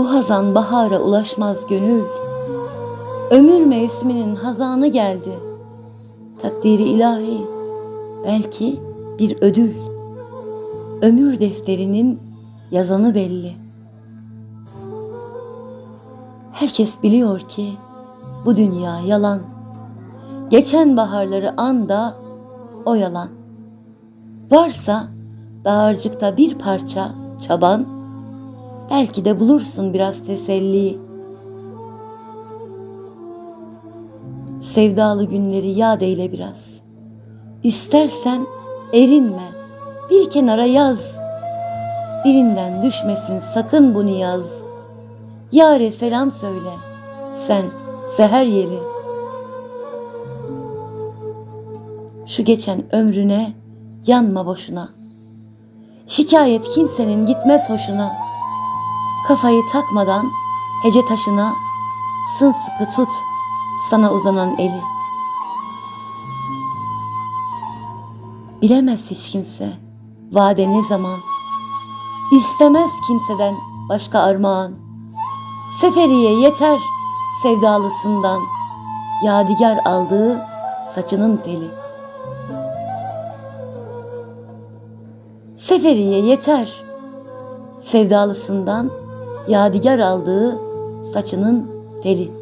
Bu hazan bahara ulaşmaz gönül. Ömür mevsiminin hazanı geldi. Takdiri ilahi belki bir ödül. Ömür defterinin yazanı belli. Herkes biliyor ki bu dünya yalan. Geçen baharları anda o yalan. Varsa dağarcıkta bir parça çaban, belki de bulursun biraz teselli. Sevdalı günleri yad eyle biraz. İstersen erinme, bir kenara yaz. Dilinden düşmesin sakın bu niyaz. Yare selam söyle, sen seher yeri. Şu geçen ömrüne yanma boşuna. Şikayet kimsenin gitmez hoşuna. Kafayı takmadan hece taşına sımsıkı tut sana uzanan eli. Bilemez hiç kimse vade ne zaman. İstemez kimseden başka armağan. Seferiye yeter sevdalısından. Yadigar aldığı saçının teli. Seferiye yeter sevdalısından yadigar aldığı saçının teli.